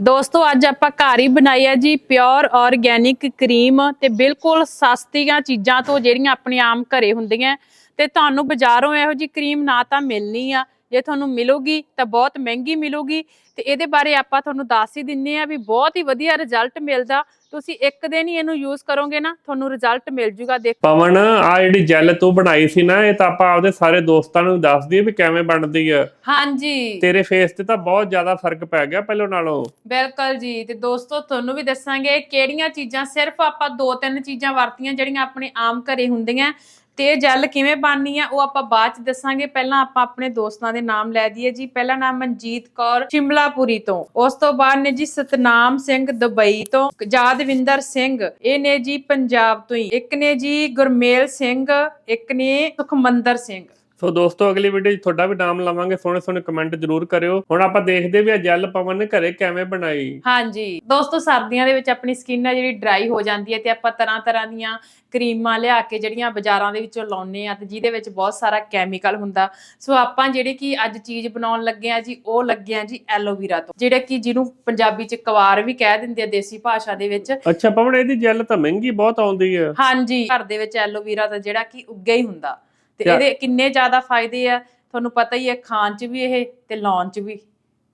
ਦੋਸਤੋ, ਅੱਜ ਆਪਾਂ ਘਰ ਹੀ ਬਣਾਈ ਹੈ ਜੀ ਪਿਓਰ ਆਰਗੈਨਿਕ ਕਰੀਮ ਤੇ ਬਿਲਕੁਲ ਸਸਤੀਆਂ ਚੀਜ਼ਾਂ ਤੋਂ ਜਿਹੜੀਆਂ ਆਪਣੇ ਆਮ ਘਰੇ ਹੁੰਦੀਆਂ। ਤੇ ਤੁਹਾਨੂੰ ਬਾਜ਼ਾਰੋਂ ਇਹੋ ਜੀ ਕਰੀਮ ਨਾ ਤਾਂ ਮਿਲਣੀ ਆ। ਜੇ ਤੁਹਾਨੂੰ ਮਿਲੂਗੀ ਤਾਂ ਬਹੁਤ ਮਹਿੰਗੀ ਮਿਲੂਗੀ। ਤੇ ਇਹਦੇ ਬਾਰੇ ਆਪਾਂ ਤੁਹਾਨੂੰ ਦੱਸ ਹੀ ਦਿੰਨੇ ਆ ਵੀ ਬਹੁਤ ਹੀ ਵਧੀਆ ਰਿਜ਼ਲਟ ਮਿਲਦਾ। ਤੁਸੀਂ ਇੱਕ ਦਿਨ ਹੀ ਇਹਨੂੰ ਯੂਜ਼ ਕਰੋਗੇ ਨਾ ਤੁਹਾਨੂੰ ਰਿਜ਼ਲਟ ਮਿਲ ਜੂਗਾ ਦੇਖ। ਪਵਨ ਆ ਜਿਹੜੀ ਜੈਲ ਤੂੰ ਬਣਾਈ ਸੀ ਨਾ ਇਹ ਤਾਂ ਆਪਾਂ ਆਪਦੇ ਸਾਰੇ ਦੋਸਤਾਂ ਨੂੰ ਦੱਸ ਦਈਏ ਵੀ ਕਿਵੇਂ ਬਣਦੀ ਆ। ਹਾਂਜੀ। ਤੇਰੇ ਫੇਸ ਤੇ ਤਾਂ ਬਹੁਤ ਜ਼ਿਆਦਾ ਫ਼ਰਕ ਪੈ ਗਿਆ ਪਹਿਲਾਂ ਨਾਲੋਂ। ਬਿਲਕੁਲ ਜੀ ਤੇ ਦੋਸਤੋ ਤੁਹਾਨੂੰ ਵੀ ਦੱਸਾਂਗੇ ਕਿਹੜੀਆਂ ਚੀਜ਼ਾਂ ਸਿਰਫ ਆਪਾਂ ਦੋ ਤਿੰਨ ਚੀਜ਼ਾਂ ਵਰਤੀਆਂ ਜਿਹੜੀਆਂ ਆਪਣੇ ਆਮ ਘਰੇ ਹੁੰਦੀਆਂ। ਤੇ ਇਹ ਜੈਲ ਕਿਵੇਂ ਬਣਨੀ ਆ, ਉਹ ਆਪਾਂ ਬਾਅਦ ਚ ਦੱਸਾਂਗੇ। ਪਹਿਲਾਂ ਆਪਾਂ ਆਪਣੇ ਦੋਸਤਾਂ ਦੇ ਨਾਮ ਲੈ ਦਈਏ ਜੀ। ਪਹਿਲਾ ਨਾਮ ਮਨਜੀਤ ਕੌਰ, ਸ਼ਿਮਲਾਪੁਰੀ ਤੋਂ। ਉਸ ਤੋਂ ਬਾਅਦ ਨੇ ਜੀ ਸਤਨਾਮ ਸਿੰਘ ਦੁਬਈ ਤੋਂ, ਜਾਦਵਿੰਦਰ ਸਿੰਘ। ਇਹ ਨੇ ਜੀ ਪੰਜਾਬ ਤੋਂ ਹੀ। ਇੱਕ ਨੇ ਜੀ ਗੁਰਮੇਲ ਸਿੰਘ, ਇੱਕ ਨੇ ਸੁਖਮੰਦਰ ਸਿੰਘ। ਸੋ ਦੋਸਤੋ ਅਗਲੀ ਵੀਡੀਓ 'ਚ ਤੁਹਾਡਾ ਵੀ ਨਾਮ ਲਵਾਂਗੇ। ਸੋਹਣੇ ਸੋਹਣੇ ਕਮੈਂਟ ਜ਼ਰੂਰ ਕਰਿਓ। ਹੁਣ ਆਪਾਂ ਦੇਖਦੇ ਵੀ ਆ ਜੈਲ ਪਵਨ ਨੇ ਘਰੇ ਕਿਵੇਂ ਬਣਾਈ। ਹਾਂਜੀ। ਦੋਸਤੋ ਸਰਦੀਆਂ ਦੇ ਵਿੱਚ ਆਪਣੀ ਸਕਿਨ ਆ ਜਿਹੜੀ ਡਰਾਈ ਹੋ ਜਾਂਦੀ ਹੈ ਤੇ ਆਪਾਂ ਤਰ੍ਹਾਂ ਤਰ੍ਹਾਂ ਦੀਆਂ ਕਰੀਮਾਂ ਲਿਆ ਕੇ ਜਿਹੜੀਆਂ ਬਾਜ਼ਾਰਾਂ ਦੇ ਵਿੱਚੋਂ ਲਾਉਨੇ ਆ ਤੇ ਜਿਹਦੇ ਵਿੱਚ ਬਹੁਤ ਸਾਰਾ ਕੈਮੀਕਲ ਹੁੰਦਾ। ਸੋ ਆਪਾਂ ਜਿਹੜੇ ਕਿ ਅੱਜ ਚੀਜ਼ ਬਣਾਉਣ ਲੱਗੇ ਆ ਜੀ ਉਹ ਲੱਗੇ ਆ ਜੀ ਐਲੋਵੀਰਾ ਤੋਂ। ਜਿਹੜੇ ਕਿ ਜਿਹਨੂੰ ਪੰਜਾਬੀ ਚ ਕਵਾਰ ਵੀ ਕਹਿ ਦਿੰਦੇ ਆ ਦੇਸੀ ਭਾਸ਼ਾ ਦੇ ਵਿੱਚ। ਅੱਛਾ ਪਵਨ ਇਹਦੀ ਜੈਲ ਤਾਂ ਮਹਿੰਗੀ ਬਹੁਤ ਆਉਂਦੀ ਆ ਹਾਂਜੀ। ਘਰ ਦੇ ਵਿੱਚ ਐਲੋਵੀਰਾ ਦਾ ਜਿਹੜਾ ਕਿ ਉੱਗਿਆ ਹੀ ਹੁੰਦਾ। ਤੇ ਕਿਆ- ਇਹਦੇ ਕਿੰਨੇ ਜ਼ਿਆਦਾ ਫਾਇਦੇ ਆ ਤੁਹਾਨੂੰ ਪਤਾ ਹੀ ਹੈ ਖਾਣ 'ਚ ਵੀ ਇਹ ਤੇ ਲਾਉਣ 'ਚ ਵੀ।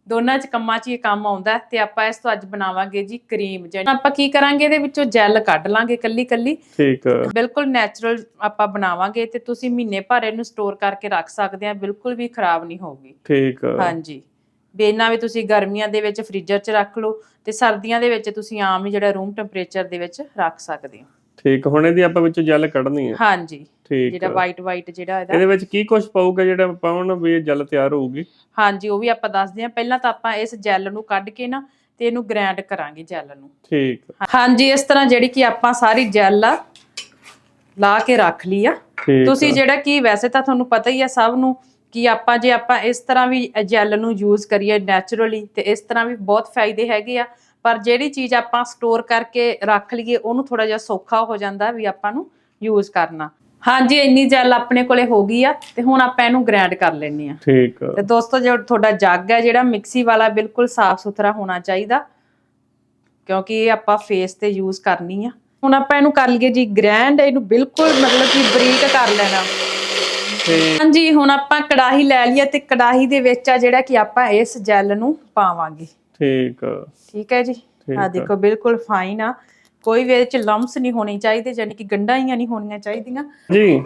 ਦੋਨਾਂ 'ਚ ਕੰਮਾਂ 'ਚ ਇਹ ਕੰਮ ਆਉਂਦਾ ਹੈ ਤੇ ਆਪਾਂ ਇਸ ਤੋਂ ਅੱਜ ਬਣਾਵਾਂਗੇ ਜੀ ਕਰੀਮ ਜਿਹੜੀ ਆਪਾਂ ਕੀ ਕਰਾਂਗੇ ਇਹਦੇ ਵਿੱਚੋਂ? ਜੈਲ ਕੱਢ ਲਾਂਗੇ ਕੱਲੀ ਕੱਲੀ ਠੀਕ। ਆ ਬਿਲਕੁਲ ਨੈਚੁਰਲ ਆਪਾਂ ਬਣਾਵਾਂਗੇ ਤੇ ਤੁਸੀਂ ਮਹੀਨੇ ਭਰ ਇਹਨੂੰ ਸਟੋਰ ਕਰਕੇ ਰੱਖ ਸਕਦੇ ਆ ਬਿਲਕੁਲ ਵੀ ਖਰਾਬ ਨਹੀਂ ਹੋਊਗੀ। ਠੀਕ। ਆ ਹਾਂਜੀ ਬੇਨਾ ਵੀ ਤੁਸੀਂ ਗਰਮੀਆਂ ਦੇ ਵਿੱਚ ਫ੍ਰੀਜ਼ਰ 'ਚ ਰੱਖ ਲਓ ਤੇ ਸਰਦੀਆਂ ਦੇ ਵਿੱਚ ਤੁਸੀਂ ਆਮ ਹੀ ਜਿਹੜਾ ਰੂਮ ਟੈਂਪਰੇਚਰ ਦੇ ਵਿੱਚ ਰੱਖ ਸਕਦੇ ਹੋ। ਠੀਕ। ਹੁਣ ਇਹਦੀ ਆਪਾਂ ਵਿੱਚੋਂ ਜੈਲ ਕੱਢਣੀ ਆ ਹਾਂਜੀ। ਠੀਕ ਜਿਹੜਾ ਵਾਈਟ ਵਾਈਟ ਜਿਹੜਾ ਇਹਦਾ। ਇਹਦੇ ਵਿੱਚ ਕੀ ਕੁਝ ਪਾਊਗਾ ਜਿਹੜਾ ਪਵਨ ਵੀ ਜੈਲ ਤਿਆਰ ਹੋਊਗੀ? ਹਾਂਜੀ ਉਹ ਵੀ ਆਪਾਂ ਦੱਸਦੇ ਹਾਂ। ਪਹਿਲਾਂ ਤਾਂ ਆਪਾਂ ਇਸ ਜੈਲ ਨੂੰ ਕੱਢ ਕੇ ਨਾ ਤੇ ਇਹਨੂੰ ਗ੍ਰਾਈਂਡ ਕਰਾਂਗੇ ਜੈਲ ਨੂੰ। ਠੀਕ ਹਾਂਜੀ ਇਸ ਤਰ੍ਹਾਂ ਜਿਹੜੀ ਕਿ ਆਪਾਂ ਸਾਰੀ ਜੈਲ ਆ ਲਾ ਕੇ ਰੱਖ ਲਈ ਆ। ਤੁਸੀਂ ਜਿਹੜਾ ਕਿ ਵੈਸੇ ਤਾਂ ਤੁਹਾਨੂੰ ਪਤਾ ਹੀ ਆ ਸਭ ਨੂੰ ਕਿ ਆਪਾਂ ਜੇ ਆਪਾਂ ਇਸ ਤਰ੍ਹਾਂ ਵੀ ਜੈਲ ਨੂੰ ਯੂਜ਼ ਕਰੀਏ ਨੈਚੁਰਲੀ ਤੇ ਇਸ ਤਰ੍ਹਾਂ ਵੀ ਬਹੁਤ ਫਾਇਦੇ ਹੈਗੇ ਆ। ਪਰ ਜਿਹੜੀ ਚੀਜ਼ ਆਪਾਂ ਸਟੋਰ ਕਰਕੇ ਰੱਖ ਲਈਏ ਉਹਨੂੰ ਥੋੜਾ ਜਿਹਾ ਸੌਖਾ ਹੋ ਜਾਂਦਾ ਵੀ ਆਪਾਂ ਨੂੰ ਯੂਜ਼ ਕਰਨਾ। ਹਾਂਜੀ ਇੰਨੀ ਜੈਲ ਆਪਣੇ ਕੋਲੇ ਹੋ ਗਈ ਆ ਤੇ ਹੁਣ ਆਪਾਂ ਇਹਨੂੰ ਗ੍ਰਾਈਂਡ ਕਰ ਲੈਣੇ ਆ ਠੀਕ। ਆ, ਤੇ ਦੋਸਤੋ ਜੋ ਤੁਹਾਡਾ ਜੱਗ ਹੈ ਜਿਹੜਾ ਮਿਕਸੀ ਵਾਲਾ ਬਿਲਕੁਲ ਸਾਫ਼ ਸੁਥਰਾ ਹੋਣਾ ਚਾਹੀਦਾ ਕਿਉਂਕਿ ਇਹ ਆਪਾਂ ਫੇਸ ਤੇ ਯੂਜ਼ ਕਰਨੀ ਆ। ਹੁਣ ਆਪਾਂ ਇਹਨੂੰ ਕਰ ਲਈਏ ਜੀ ਗ੍ਰੈਂਡ ਇਹਨੂੰ ਬਿਲਕੁਲ ਮਤਲਬ ਕਿ ਬਰੀਕ ਕਰ ਲੈਣਾ। ਹਾਂਜੀ ਹੁਣ ਆਪਾਂ ਕੜਾਹੀ ਲੈ ਲਈ ਆ ਤੇ ਕੜਾਹੀ ਦੇ ਵਿੱਚ ਆ ਜਿਹੜਾ ਕਿ ਆਪਾਂ ਇਸ ਜੈਲ ਨੂੰ ਪਾਵਾਂਗੇ। ਠੀਕ। ਠੀਕ ਹੈ ਜੀ? ਆ। ਦੇਖੋ ਬਿਲਕੁਲ ਫਾਈਨ ਆ। ਕੋਈ ਵੀ ਇਹਦੇ ਚ ਲੰਮਸ ਨਹੀਂ ਹੋਣੀ ਚਾਹੀਦੇ ਯਾਨੀ ਕਿ ਗੰਢਾਈਆਂ ਨਹੀਂ ਹੋਣੀਆਂ ਚਾਹੀਦੀਆਂ। ਜੀ।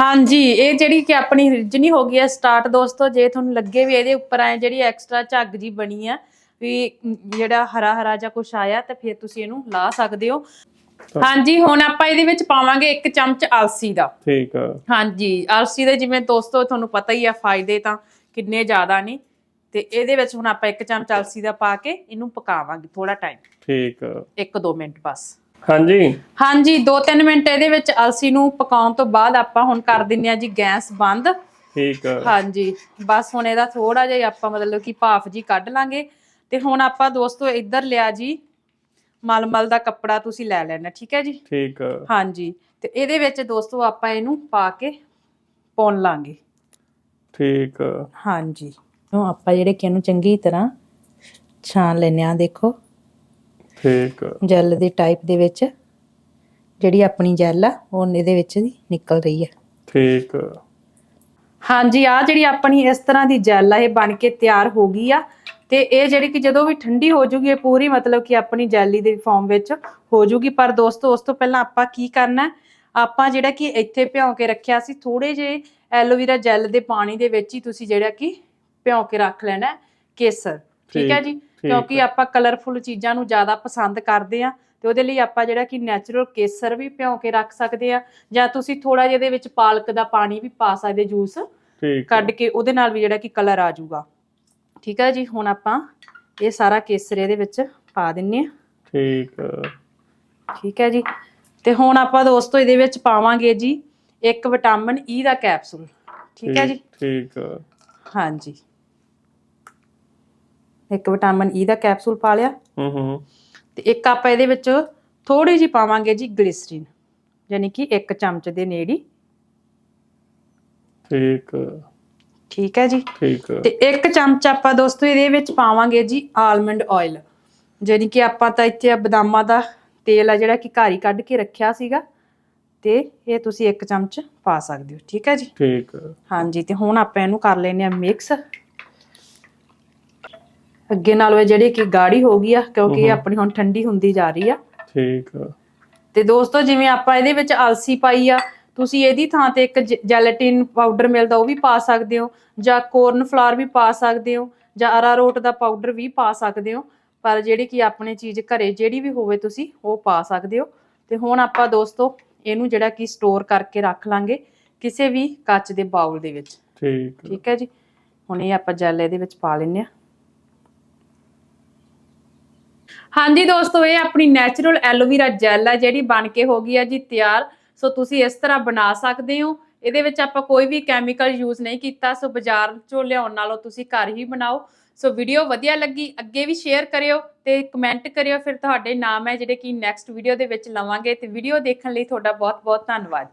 ਹਾਂਜੀ ਇਹ ਜਿਹੜੀ ਕਿ ਆਪਣੀ ਰਿਜਨੀ ਹੋ ਗਈ ਹੈ ਸਟਾਰਟ ਦੋਸਤੋ ਜੇ ਤੁਹਾਨੂੰ ਲੱਗੇ ਵੀ ਇਹਦੇ ਉੱਪਰ ਐ ਜਿਹੜੀ ਐਕਸਟਰਾ ਝੱਗ ਜੀ ਬਣੀ ਆ ਵੀ ਜਿਹੜਾ ਹਰਾ ਹਰਾ ਜਾਂ ਕੁਛ ਆਇਆ ਤਾਂ ਫਿਰ ਤੁਸੀਂ ਇਹਨੂੰ ਲਾ ਸਕਦੇ ਹੋ। ਹਾਂਜੀ ਹੁਣ ਆਪਾਂ ਇਹਦੇ ਵਿੱਚ ਪਾਵਾਂਗੇ ਇੱਕ ਚਮਚ ਅਲਸੀ ਦਾ। ਠੀਕ ਆ। ਹਾਂਜੀ ਅਲਸੀ ਦੇ ਜਿਵੇਂ ਦੋਸਤੋ ਤੁਹਾਨੂੰ ਪਤਾ ਹੀ ਆ ਫਾਇਦੇ ਤਾਂ ਕਿੰਨੇ ਜ਼ਿਆਦਾ ਨੇ। ਤੇ ਇਹਦੇ ਵਿੱਚ ਹੁਣ ਆਪਾਂ ਇੱਕ ਚਮਚ ਅਲਸੀ ਦਾ ਪਾ ਕੇ ਇਹਨੂੰ ਪਕਾਵਾਂਗੇ ਥੋੜਾ ਟਾਈਮ ਠੀਕ। ਆ। 1-2 ਮਿੰਟ ਬਸ। ਹਾਂਜੀ। ਹਾਂਜੀ 2-3 ਮਿੰਟ ਇਹਦੇ ਵਿੱਚ ਅਲਸੀ ਨੂੰ ਪਕਾਉਣ ਤੋਂ ਬਾਅਦ ਆਪਾਂ ਹੁਣ ਕਰ ਦਿੰਨੇ ਆ ਜੀ ਗੈਸ ਬੰਦ। ਠੀਕ। ਆ, ਹਾਂਜੀ ਬਸ ਹੁਣ ਇਹਦਾ ਥੋੜਾ ਜਿਹਾ ਹੀ ਆਪਾਂ ਮਤਲਬ ਕਿ ਭਾਫ ਜੀ ਕੱਢ ਲਾਂਗੇ। ਤੇ ਹੁਣ ਆਪਾਂ ਦੋਸਤੋ ਇੱਧਰ ਲਿਆ ਜੀ ਮਲਮਲ ਦਾ ਕੱਪੜਾ ਤੁਸੀਂ ਲੈ ਲੈਣਾ ਠੀਕ ਹੈ ਜੀ? ਠੀਕ। ਆ, ਹਾਂਜੀ ਤੇ ਇਹਦੇ ਵਿੱਚ ਦੋਸਤੋ ਆਪਾਂ ਇਹਨੂੰ ਪਾ ਕੇ ਪਾਉਣ ਲਾਂਗੇ। ਠੀਕ। ਆ, ਹਾਂਜੀ। ਉਹ ਆਪਾਂ ਜਿਹੜੇ ਕਿ ਇਹਨੂੰ ਚੰਗੀ ਤਰ੍ਹਾਂ ਛਾਣ ਲੈਨੇ ਆ ਦੇਖੋ। ਠੀਕ ਜੈਲ ਦੇ ਟਾਈਪ ਦੇ ਵਿੱਚ ਜਿਹੜੀ ਆਪਣੀ ਜੈਲ ਆ ਉਹ ਇਹਦੇ ਵਿੱਚ ਦੀ ਨਿਕਲ ਰਹੀ ਹੈ ਠੀਕ ਹਾਂਜੀ ਆ ਜਿਹੜੀ ਆਪਣੀ ਇਸ ਤਰ੍ਹਾਂ ਦੀ ਜੈਲ ਆ ਇਹ ਬਣ ਕੇ ਤਿਆਰ ਹੋ ਗਈ ਆ। ਤੇ ਇਹ ਜਿਹੜੀ ਕਿ ਜਦੋਂ ਵੀ ਠੰਡੀ ਹੋ ਜੂਗੀ ਇਹ ਪੂਰੀ ਮਤਲਬ ਕਿ ਆਪਣੀ ਜੈਲੀ ਦੇ ਫਾਰਮ ਵਿੱਚ ਹੋ ਜੂਗੀ। ਪਰ ਦੋਸਤੋ ਉਸ ਤੋਂ ਪਹਿਲਾਂ ਆਪਾਂ ਕੀ ਕਰਨਾ? ਆਪਾਂ ਜਿਹੜਾ ਕਿ ਇੱਥੇ ਭਿਉਂ ਕੇ ਰੱਖਿਆ ਸੀ ਥੋੜੇ ਜੇ ਐਲੋਵੇਰਾ ਜੈਲ ਦੇ ਪਾਣੀ ਦੇ ਵਿੱਚ ਹੀ ਤੁਸੀਂ ਜਿਹੜਾ ਕਿ ਭਿਉਂ ਕੇ ਰੱਖ ਲੈਣਾ ਕੇਸਰ ਠੀਕ ਹੈ ਜੀ? ਕਿਉਂਕਿ। ਆਪਾਂ ਕਲਰਫੁਲ ਚੀਜ਼ਾਂ ਨੂੰ ਜ਼ਿਆਦਾ ਪਸੰਦ ਕਰਦੇ ਆ ਤੇ ਉਹਦੇ ਲਈ ਆਪਾਂ ਜਿਹੜਾ ਕਿ ਨੈਚੁਰਲ ਕੇਸਰ ਵੀ ਭਿਉਂ ਕੇ ਰੱਖ ਸਕਦੇ ਆ ਜਾਂ ਤੁਸੀਂ ਥੋੜਾ ਜਿਹਾ ਇਹਦੇ ਵਿੱਚ ਪਾਲਕ ਦਾ ਪਾਣੀ ਵੀ ਪਾ ਸਕਦੇ ਜੂਸ। ਕੱਢ ਕੇ ਉਹਦੇ ਨਾਲ ਵੀ ਜਿਹੜਾ ਕਿ ਕਲਰ ਆ ਜਾਊਗਾ। ਠੀਕ ਹੈ ਜੀ? ਹੁਣ ਆਪਾਂ ਇਹ ਸਾਰਾ ਕੇਸਰ ਇਹਦੇ ਵਿੱਚ ਪਾ ਦਿੰਨੇ ਆ ਠੀਕ ਠੀਕ ਹੈ ਜੀ? ਤੇ ਹੁਣ ਆਪਾਂ ਦੋਸਤੋ ਇਹਦੇ ਵਿੱਚ ਪਾਵਾਂਗੇ ਜੀ ਇੱਕ ਵਿਟਾਮਿਨ ਈ ਦਾ ਕੈਪਸੂਲ ਠੀਕ ਹੈ ਜੀ? ਠੀਕ ਹਾਂਜੀ। ਇੱਕ ਵਿਟਾਮਿਨ ਈ ਦਾ ਕੈਪਸੂਲ ਪਾ ਲਿਆ। ਹੂੰ ਹੂੰ ਤੇ ਇੱਕ ਆਪਾਂ ਇਹਦੇ ਵਿੱਚ ਥੋੜੀ ਜੀ ਪਾਵਾਂਗੇ ਜੀ ਗਲਿਸਰੀਨ ਯਾਨੀ ਕਿ ਇੱਕ ਚਮਚ ਦੇ ਨੇੜੇ। ਠੀਕ। ਠੀਕ ਹੈ ਜੀ? ਠੀਕ। ਤੇ ਇੱਕ ਚਮਚ ਆਪਾਂ ਦੋਸਤੋ ਇਹਦੇ ਵਿੱਚ ਪਾਵਾਂਗੇ ਜੀ ਆਲਮੰਡ ਆਇਲ ਜਾਣੀ ਕਿ ਆਪਾਂ ਤਾਂ ਇੱਥੇ ਬਦਾਮਾਂ ਦਾ ਤੇਲ ਆ ਜਿਹੜਾ ਕਿ ਘਰ ਹੀ ਕੱਢ ਕੇ ਰੱਖਿਆ ਸੀਗਾ। ਤੇ ਇਹ ਤੁਸੀਂ ਇੱਕ ਚਮਚ ਪਾ ਸਕਦੇ ਹੋ। ਠੀਕ ਹੈ ਜੀ? ਠੀਕ। ਹਾਂਜੀ ਤੇ ਹੁਣ ਆਪਾਂ ਇਹਨੂੰ ਕਰ ਲੈਨੇ ਆ ਮਿਕਸ। ਅੱਗੇ ਨਾਲੋਂ ਇਹ ਜਿਹੜੀ ਕਿ ਗਾੜੀ ਹੋ ਗਈ ਆ ਕਿਉਂਕਿ ਇਹ। ਆਪਣੀ ਹੁਣ ਠੰਡੀ ਹੁੰਦੀ ਜਾ ਰਹੀ ਆ। ਠੀਕ ਤੇ ਦੋਸਤੋ ਜਿਵੇਂ ਆਪਾਂ ਇਹਦੇ ਵਿੱਚ ਅਲਸੀ ਪਾਈ ਆ ਤੁਸੀਂ ਇਹਦੀ ਥਾਂ ਤੇ ਇੱਕ ਜੈਲੇਟਿਨ ਪਾਊਡਰ ਮਿਲਦਾ ਉਹ ਵੀ ਪਾ ਸਕਦੇ ਹੋ ਜਾਂ ਕੋਰਨ ਫਲਾਰ ਵੀ ਪਾ ਸਕਦੇ ਹੋ ਜਾਂ ਅਰਾਰੋਟ ਦਾ ਪਾਊਡਰ ਵੀ ਪਾ ਸਕਦੇ ਹੋ ਪਰ ਜਿਹੜੀ ਕਿ ਆਪਣੇ ਚੀਜ਼ ਘਰੇ ਜਿਹੜੀ ਵੀ ਹੋਵੇ ਤੁਸੀਂ ਉਹ ਪਾ ਸਕਦੇ ਹੋ। ਤੇ ਹੁਣ ਆਪਾਂ ਦੋਸਤੋ ਇਹਨੂੰ ਜਿਹੜਾ ਕਿ ਸਟੋਰ ਕਰਕੇ ਰੱਖ ਲਾਂਗੇ ਕਿਸੇ ਵੀ ਕੱਚ ਦੇ ਬਾਉਲ ਦੇ ਵਿੱਚ। ਠੀਕ ਠੀਕ ਹੈ ਜੀ? ਹੁਣ ਇਹ ਆਪਾਂ ਜੈਲ ਇਹਦੇ ਵਿੱਚ ਪਾ ਲੈਨੇ ਆ ਹਾਂਜੀ ਦੋਸਤੋ, ਇਹ ਆਪਣੀ ਨੈਚੁਰਲ ਐਲੋਵੀਰਾ ਜੈਲ ਹੈ ਜਿਹੜੀ ਬਣ ਕੇ ਹੋ ਗਈ ਹੈ ਜੀ ਤਿਆਰ। ਸੋ ਤੁਸੀਂ ਇਸ ਤਰ੍ਹਾਂ ਬਣਾ ਸਕਦੇ ਹੋ। ਇਹਦੇ ਵਿੱਚ ਆਪਾਂ ਕੋਈ ਵੀ ਕੈਮੀਕਲ ਯੂਜ਼ ਨਹੀਂ ਕੀਤਾ। ਸੋ ਬਾਜ਼ਾਰ ਚੋਂ ਲਿਆਉਣ ਨਾਲੋਂ ਤੁਸੀਂ ਘਰ ਹੀ ਬਣਾਓ। ਸੋ ਵੀਡੀਓ ਵਧੀਆ ਲੱਗੀ, ਅੱਗੇ ਵੀ ਸ਼ੇਅਰ ਕਰਿਓ ਤੇ ਕਮੈਂਟ ਕਰਿਓ। ਫਿਰ ਤੁਹਾਡੇ ਨਾਮ ਹੈ ਜਿਹੜੇ ਕਿ ਨੈਕਸਟ ਵੀਡੀਓ ਦੇ ਵਿੱਚ ਲਵਾਂਗੇ ਤੇ ਵੀਡੀਓ ਦੇਖਣ ਲਈ ਤੁਹਾਡਾ ਬਹੁਤ ਬਹੁਤ ਧੰਨਵਾਦ ਜੀ।